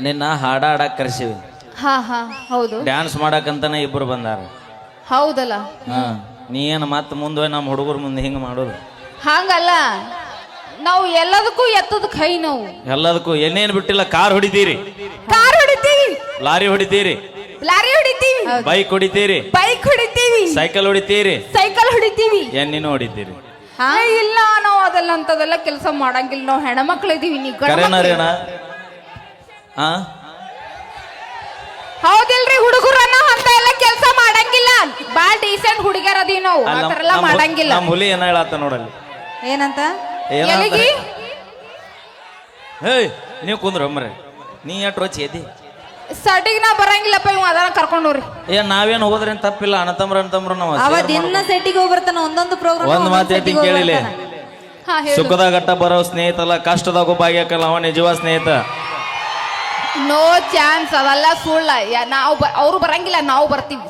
ನಿನ್ನ ಹಾಡ ಹಾಡಕ್ ಕರೆಸಿವಿ. ಹಾ ಹಾ ಹೌದು. ಡ್ಯಾನ್ಸ್ ಮಾಡಕ್ಕಂತಾನೆ ಇಬ್ರು ಬಂದಾರ. ಹೌದಲ್ಲ? ಹಾ ನೀ ಏನು ಮತ್ತೆ ಮುಂದೆ ನಮ್ಮ ಹುಡುಗರ ಮುಂದೆ ಹಿಂಗೆ ಮಾಡೋದು? ಹಂಗಲ್ಲ. ನಾವು ಎಲ್ಲದಕ್ಕೂ ಎತ್ತದ ಕೈ ನಾವು. ಎಲ್ಲದಕ್ಕೂ ಏನೇನು ಬಿಟ್ಟಿಲ್ಲ ಕಾರ್ ಹೊಡಿತೀರಿ. ಕಾರ್ ಹೊಡಿತೀವಿ. ಲಾರಿ ಹೊಡಿತೀರಿ. ಲಾರಿ ಹೊಡಿತೀವಿ. ಬೈಕ್ ಹೊಡಿತೀರಿ. ಬೈಕ್ ಹೊಡಿತೀವಿ. ಸೈಕಲ್ ಹೊಡಿತೀರಿ. ಸೈಕಲ್ ಹೊಡಿತೀವಿ. ಎಣ್ಣಿನೂ ಹೊಡಿತೀರಿ. ಹಾ ಇಲ್ಲ ನಾವು ಅದೆಲ್ಲ ಅಂತದೆಲ್ಲ ಕೆಲಸ ಮಾಡಂಗಿಲ್ಲ. ನಾವು ಹೆಣ್ಮಕ್ಳು ಇದೀವಿ ನೀವು. ಕರೆನರೇನ ಹಾ ಹೌದಿಲ್ರಿ ಹುಡುಗರನ್ನ ಅಂತ ಎಲ್ಲ ಕೆಲಸ ಮಾಡಂಗಿಲ್ಲ. ಬಾಳ ಡೀಸೆಂಟ್ ಹುಡುಗಿಯರ್ ಅದೀವಿ ನಾವು. ಎಲ್ಲ ಮಾಡಂಗಿಲ್ಲ. ನಮ್ಮ ಹುಲಿ ಏನ ಹೇಳತ್ತ ನೋಡಲ್ಲಿ? ಏನಂತ? ಏನಂತ? ಎಲ್ಲಿಗಿ? ಹೇಯ್ ನೀವು ಕುಂದ್ರ ನೀ ಎಷ್ಟು ರೋಚಿ ಎದಿ? ಸಟಿಗ್ ನಾ ಬರಂಗಿಲ್ಲಪ್ಪ ಇವ್ ಅದನ್ನ ಹೋಗ್ರಿ ಏ ನಾವೇನು ಹೋಗೋದ್ರೇನು ತಪ್ಪಿಲ್ಲ ಅಣ್ಣತಮ್ರ ಅಣ್ಣತಮ್ರ ನಾವು ಅವ share ದಿನ ಮಾಡ್ಕೊಂಡು- ಸೆಟ್ಟಿಗೆ ಹೋಗ್ಬರ್ತಾನ ಒಂದೊಂದು ಪ್ರೋಗ್ರಾಮ್ ಒಂದ್ ಮಾತು ಹೇಳ್ತೀನಿ ಕೇಳಿಲೆ. ಹಾ ಹೇಳು. ಸುಖದಾಗಟ್ಟ ಬರೋ ಸ್ನೇಹಿತಲ್ಲ ಕಷ್ಟದಾಗ ಭಾಗ್ಯಕ್ಕಲ್ಲ ಅವ ನಿಜವ ಸ್ನೇಹಿತ. ನೋ ಚಾನ್ಸ್ ಅದೆಲ್ಲ ಸುಳ್ಳ. ಯಾ- ನಾವು ಬ- ಅವ್ರು ಬರಂಗಿಲ್ಲ ನಾವು ಬರ್ತೀವಿ.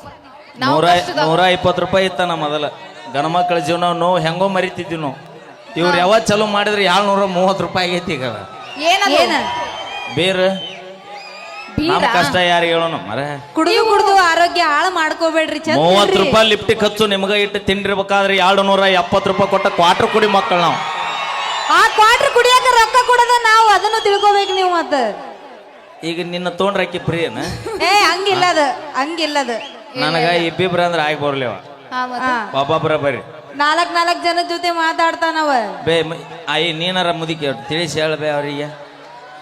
ನಾವು ನೂರ ಕಷ್ಟದಾಗ- ನೂರ ಇಪ್ಪತ್ತು ರೂಪಾಯಿ ಇತ್ತ ನಮ್ಮ ಮೊದಲ. ಗಣಮಕ್ಕಳ ಜೀವನ ನೋವು ಹೆಂಗೋ ಮರಿತಿದ್ವಿ ನಾವು. ಇವ್ರು ಯಾವ ಚಲೋ ಮಾಡಿದ್ರೆ ಏಳ್ನೂರ ಮೂವತ್ತು ರೂಪಾಯಿ ಆಗೈತಿ ಈಗ ಏನದು? ಏನ? ಬೇರೆ. ಕಷ್ಟ ಯಾರಿಗೆ ಹೇಳೋಣ ಮರ? ಕುಡಿದು ಕುಡಿದು ಆರೋಗ್ಯ ಹಾಳು ಮಾಡ್ಕೋಬೇಡ್ರಿ ಚಂದ ಮೂವತ್ತು ಇರ್ರಿ. ರೂಪಾಯಿ ಲಿಫ್ಟಿ ಖರ್ಚು ನಿಮ್ಗೆ ಇಟ್ಟು ತಿಂಡಿರ್ಬೇಕಾದ್ರೆ ಎರಡು ನೂರ ಎಪ್ಪತ್ತು ರೂಪಾಯಿ ಕೊಟ್ಟ ಕ್ವಾರ್ಟರ್ ಕುಡಿ ಮಕ್ಕಳು ನಾವು. ಆ ಕ್ವಾಟ್ರ್ ಕುಡಿಯಾಕ ರೊಕ್ಕ ಕೊಡೋದ ನಾವು ಅದನ್ನು ತಿಳ್ಕೊಬೇಕು ನೀವು ಮತ್ತ. ಈಗ ನಿನ್ನ ತೊಗೊಂಡ್ರೆ ಆಕಿ ಪ್ರಿಯನ ಏ ಹಂಗಿಲ್ಲ ಅದ ಹಂಗಿಲ್ಲ ಅದು ನನಗ ಇಬ್ಬಿಬ್ರ ಅಂದ್ರೆ ಆಗಿ ಬರ್ಲಿವ. ಒಬ್ಬೊಬ್ಬರ ಬರ್ರಿ. ನಾಲ್ಕ್ ನಾಲ್ಕ್ ಜನ ಜೊತೆ ಮಾತಾಡ್ತಾನವ ಬೇ ಮ- ಆಯಿ ನೀನಾರ ಮುದುಕಿ ತಿಳಿಸಿ ಹೇಳಬೇ ಅವರಿಗೆ.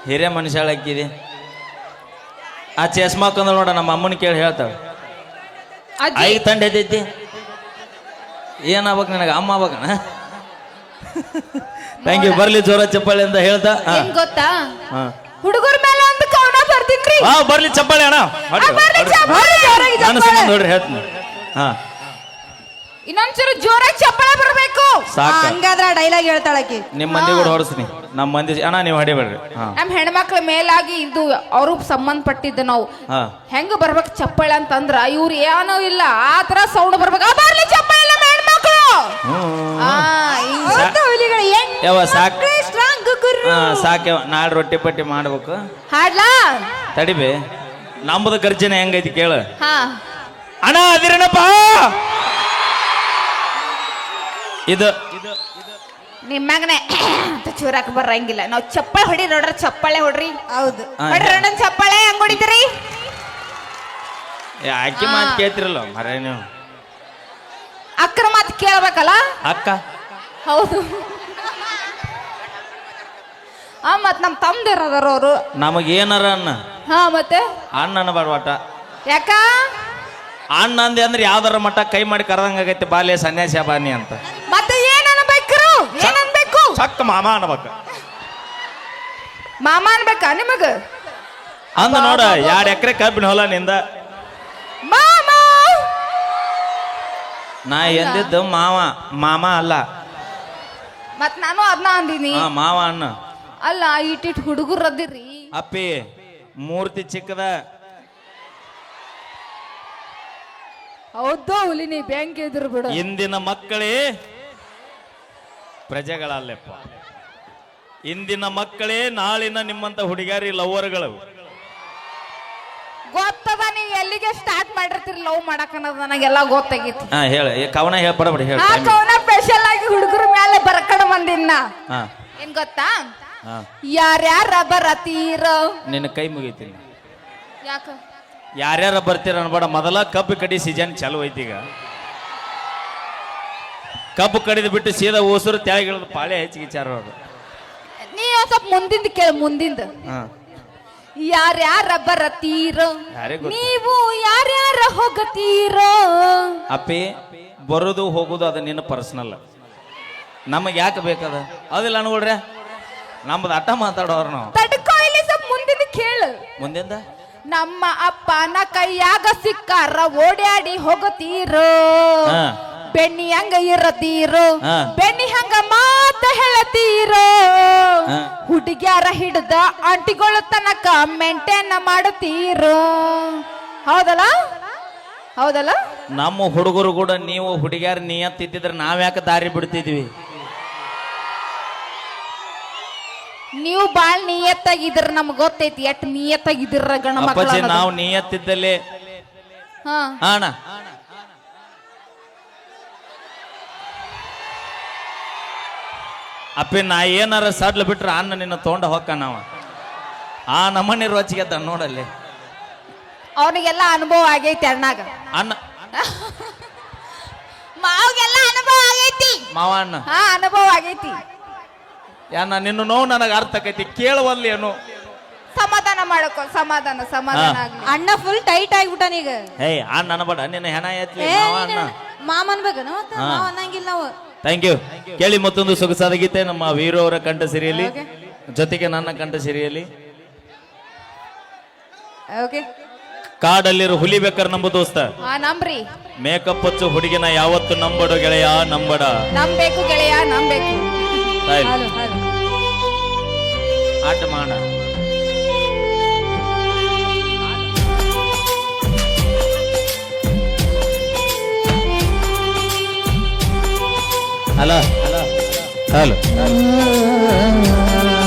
ಹಿರಿಯ ಮನುಷ್ಯ ಹಾಕಿದೆ. ಆ ಚಸ್ಮಾ ಕಂದ ನೋಡ ನಮ್ಮ ಅಮ್ಮನ ಕೇಳಿ ಹೇಳ್ತಾವ ಅಜ್ಜಿ. ತಂಡ ಎದ್ದೈತಿ. ಏನಾಗ್ಬೇಕು ನನಗೆ? ಅಮ್ಮ ಆಗ್ಬೇಕಣ ಥ್ಯಾಂಕ್ ಯು ಬರ್ಲಿ ಜೋರ ಚಪ್ಪಾಳೆ ಅಂತ ಹೇಳ್ತಾ. ಹಾ. ಏನ್ ಗೊತ್ತಾ? ಹಾ. ಹುಡುಗರ ಮೇಲೆ ಕವನ ಹಾ ಬರ್ಲಿ ಚಪ್ಪಾಳೆ ಅಣ್ಣ. ಬರ್ಲಿ ಹೊಡ್ರಿ. ಚಪ್ಪಾಳೆ. ನೋಡ್ರಿ ಹೇಳ್ತೀನಿ. ಹಾ. ಇನ್ನೊಂದ್ಸರಿ ಜೋರಾಗಿ ಚಪ್ಪಳ ಬರ್ಬೇಕು. ಸಾಕ. ಹಂಗಾದ್ರ ಡೈಲಾಗ್ ಹೇಳ್ತಾಳಕಿ ನಿಮ್ಮ ಮಂದಿ ಕೂಡ ಹೊರಸ್ನಿ ನಮ್ಮ ಮಂದಿ ಅಣ್ಣ ನೀವು ಹೊಡಿಬೇಡ್ರಿ. ಹಾ. ನಮ್ ಹೆಣ್ಮಕ್ಳ ಮೇಲಾಗಿ ಇದು ಅವ್ರು ಸಂಬಂಧಪಟ್ಟಿದ್ದ ನಾವು. ಹಾ. ಹೆಂಗ ಬರ್ಬೇಕು ಚಪ್ಪಳ ಅಂತಂದ್ರ ಇವ್ರು ಏನೋ ಇಲ್ಲ. ಆ ತರ ಸೌಂಡ್ ಬರ್ಬೇಕು. ಆ, ಬರ್ಲಿ ಚಪ್ಪಳ ನಮ್ಮ ಹೆಣ್ಮಕ್ಳು. ಹ್ಮ್. ಆ, ಹಿಂಗ್ ಯಾವ ಸಾಕ್ ಸ್ಟ್ರಾಂಗ್ ಗುರು ಹಾ ಸಾಕ್ಯವ ನಾಳೆ ರೊಟ್ಟಿ ಪಟ್ಟಿ ಮಾಡ್ಬೇಕು. ಹಾಡ್ಲಾ? ತಡಿಬೆ ನಮ್ಮದು ಗರ್ಜನೆ ಹೆಂಗೈತಿ ಕೇಳು. ಹಾ. ಅಣ್ಣ ಅದಿರೇನಪ್ಪ ಇದು. ನಿಮ್ಮಗನೆ ಚೂರಾಕ ಚೂರಾಕ್ ಬರಂಗಿಲ್ಲ. ನಾವು ಚಪ್ಪಳ ಹೊಡಿ ನೋಡ್ರಿ ಚಪ್ಪಳೆ ಹೊಡ್ರಿ. ಹೌದು. ಹೊಡ್ರಿ ಅಣ್ಣನ್ ಚಪ್ಪಳೆ ಹೆಂಗ್ ಹೊಡಿತೀರಿ? ಏ, ಅಕ್ಕಿ ಮಾತು ಕೇಳ್ತಿರಲ್ಲ ಮರ ನೀವು. ಅಕ್ರ ಮಾತು ಕೇಳ್ಬೇಕಲ್ಲ? ಅಕ್ಕ. ಹೌದು. ಆ ಮತ್ ನಮ್ ತಮ್ದಿರದಾರ ಅವರು. ನಮಗ್ ಏನಾರ ಅನ್ನ? ಹಾ ಮತ್ತೆ? ಅಣ್ಣನ ಒಟ್ಟ ಯಾಕ? ಅಣ್ಣ ಅಂದೆ ಅಂದ್ರೆ ಯಾವ್ದಾರ ಮಟ್ಟ ಕೈ ಮಾಡಿ ಕರೆದಂಗ ಆಗೈತೆ ಬಾಲ್ಯ ಸನ್ಯಾಸಿ ಬಾನಿ ಅಂತ. ಮತ್ತೆ ಏನ್ ಅನ್ಬೇಕ್ರು ಏನ್ ಅನ್ಬೇಕು? ಸಕ್ಕ ಮಾಮ ಅನ್ಬೇಕ. ಮಾಮ ಅನ್ಬೇಕಾ ನಿಮಗ? ಅಂದ ನೋಡ ಎರಡ್ ಎಕರೆ ಕಬ್ಬಿನ ಹೊಲ ನಿಂದ. ಮಾಮ! ನಾ ಎಂದಿದ್ದು ಮಾವ ಮಾಮ ಅಲ್ಲ. ಮತ್ ನಾನು ಅದನ್ನ ಅಂದಿನಿ. ಮಾವ ಅಣ್ಣ. ಅಲ್ಲ ಇಟ್ಟಿಟ್ ಹುಡುಗರು ಅದಿರಿ. ಅಪ್ಪಿ ಮೂರ್ತಿ ಚಿಕ್ಕದ. ಹೌದೋ ಹುಲಿ ನೀ ಬ್ಯಾಂಕ್ ಎದುರು ಬಿಡು. ಇಂದಿನ ಮಕ್ಕಳೇ ಪ್ರಜೆಗಳಲ್ಲಪ್ಪ. ಇಂದಿನ ಮಕ್ಕಳೇ ನಾಳಿನ ನಿಮ್ಮಂತ ಹುಡುಗಾರಿ ಲವ್ವರ್ಗಳು. ಗೊತ್ತದ ನೀ ಎಲ್ಲಿಗೆ ಸ್ಟಾರ್ಟ್ ಮಾಡಿರ್ತೀರಿ ಲವ್ ಮಾಡಕ್ ಅನ್ನೋದು ನನಗೆಲ್ಲ ಗೊತ್ತಾಗಿತ್ತು ಹಾ ಹೇಳ ಕವನ ಹೇಳ ಪಡಬೇಡಿ ಹೇಳ ಆ ಕವನ ಸ್ಪೆಷಲ್ ಆಗಿ ಹುಡುಗರ ಮೇಲೆ ಬರ್ಕಡ ಬಂದಿನ್ನ. ಹಾ. ಏನ್ ಗೊತ್ತಾ? ಯಾರ್ಯಾರ ಬರತೀರ ನಿನ್ನ ಕೈ ಮುಗಿತೀನಿ. ಯಾಕ? ಯಾರ್ಯಾರ ಬರ್ತೀರ ಅನ್ಬೇಡ. ಮೊದಲ ಕಬ್ಬು ಕಡಿ ಸೀಸನ್ ಚಾಲು ಐತಿ ಈಗ. ಕಬ್ಬು ಕಡಿದು ಬಿಟ್ಟು ಸೀದಾ ಓಸರು ತೆಳಗಿಳಿದು ಪಾಳೆ ಹೆಚ್ಚಿಗೆ ಚಾರ ಅವರು ನೀ ಒಂದ್ ಸ್ವಲ್ಪ ಮುಂದಿಂದ ಕೇಳ ಮುಂದಿಂದ. ಹಾ. ಯಾರ್ಯಾರ ಬರತೀರ ಯಾರಿಗ್ ಗೊತ್ತು? ನೀವು ಯಾರ್ಯಾರ ಹೋಗತೀರ ಅಪ್ಪಿ ಬರೋದು ಹೋಗೋದು ಅದು ನಿನ್ನ ಪರ್ಸನಲ್ ನಮಗೆ ಯಾಕೆ ಬೇಕದ? ಅದಿಲ್ಲ ಅನ್ಕೊಳ್ರೆ ನಮ್ಮದು ಅಟ್ಟ ಮಾತಾಡೋರು ನಾವು ತಡ್ಕೋ ಇಲ್ಲಿ ಸ್ವಲ್ಪ ಮುಂದಿನ ಕೇಳು. ಮುಂದಿಂದ? ನಮ್ಮ ಅಪ್ಪನ ಕೈಯಾಗ ಸಿಕ್ಕಾರ ಓಡ್ಯಾಡಿ ಹೋಗತೀರೋ? ಹಾ. ಬೆಣ್ಣಿ ಹಂಗ ಇರತೀರೋ? ಹಾ. ಬೆಣ್ಣಿ ಹಂಗ ಮಾತ ಹೇಳತೀರೋ? ಹಾ. ಹುಡುಗ್ಯಾರ ಹಿಡ್ದ ಆಂಟಿಗಳ ತನಕ ಮೇಂಟೈನ್ ಮಾಡುತ್ತೀರೋ? ಹೌದಲ್ಲ? ಹೌದಲ್ಲ? ನಮ್ಮ ಹುಡುಗರು ಕೂಡ ನೀವು ಹುಡುಗ್ಯಾರ ಇದ್ದಿದ್ರೆ ನಾವ್ಯಾಕೆ ದಾರಿ ಬಿಡ್ತಿದ್ವಿ? ನೀವು ಬಾಳ್ ನಿಯತ್ತಾಗಿದ್ರ ನಮ್ಗೆ ಗೊತ್ತೈತಿ ಎಟ್ ನಿಯತ್ತಾಗಿದ್ರ ಗಣ ಅಪ್ಪಾಜಿ ಮಕ್ಕಳ ನಾವು ನಿಯತ್ತಿದ್ದಲ್ಲಿ. ಹಾ. ಹಾ ಅಣ್ಣ ಅಪ್ಪಿ ನಾ ಏನಾರ ಸಡ್ಲು ಬಿಟ್ರೆ ಅನ್ನ ನಿನ್ನ ತೊಗೊಂಡ ಹೊಕ್ಕ ನಾವ ಆ ನಮ್ಮನೆ ರೋಚಿಗೆದ್ದ ನೋಡಲ್ಲಿ. ಅವನಿಗೆಲ್ಲ ಅನುಭವ ಆಗೈತಿ ಅಣ್ಣಾಗ. ಅನ್ನ ಮಾವಿಗೆಲ್ಲ ಅನುಭವ ಆಗೈತಿ. ಮಾವ ಅಣ್ಣ. ಹಾ ಅನುಭವ ಆಗೈತಿ. ಯಾನ ನಿನ್ನ ನೋವು ನನಗೆ ಅರ್ಥ ಆಕೈತಿ ಕೇಳವಲ್ಲಿ ಏನು? ಸಮಾಧಾನ ಮಾಡಕೋ ಸಮಾಧಾನ ಸಮಾಧಾನ. ಆಗ್ಲಿ. ಅಣ್ಣ ಫುಲ್ ಟೈಟ್ ಆಗ್ಬಿಟ್ಟಾನ ಈಗ. ಏಯ್ ಅಣ್ಣ ಬಡ ನಿನ್ನ ಹೆಣ ಎತ್ಲಿ ಏ ಮಾವ ಅಣ್ಣ ಮಾಮ ಅನ್ಬೇಕನ ಮತ್ತ ಮಾವ ಅನ್ನಂಗಿಲ್ಲ ನಾವು ಥ್ಯಾಂಕ್ ಯು ಕೇಳಿ ಮತ್ತೊಂದು ಸೊಗಸಾದ ಗೀತೆ ನಮ್ಮ ವೀರು ಅವರ ಕಂಠ ಸಿರಿಯಲ್ಲಿ. ಜೊತೆಗೆ ನನ್ನ ಕಂಠ ಸಿರಿಯಲ್ಲಿ. ಓಕೆ. ಕಾಡಲ್ಲಿರೋ ಹುಲಿ ಬೇಕಾರೆ ನಂಬ ದೋಸ್ತ. ಹಾ ನಂಬ್ರಿ. ಮೇಕಪ್ ಹಚ್ಚು ಹುಡುಗಿನ ಯಾವತ್ತು ನಂಬಡು ಗೆಳೆಯ ನಂಬಡ. ನಂಬೇಕು ಗೆಳೆಯ ನಂಬೇಕು ತಾಯಿಲ್. ಹಲೋ ಹಲೋ ಆಟ ಮಾಡ ಹಲೋ ಹಲೋ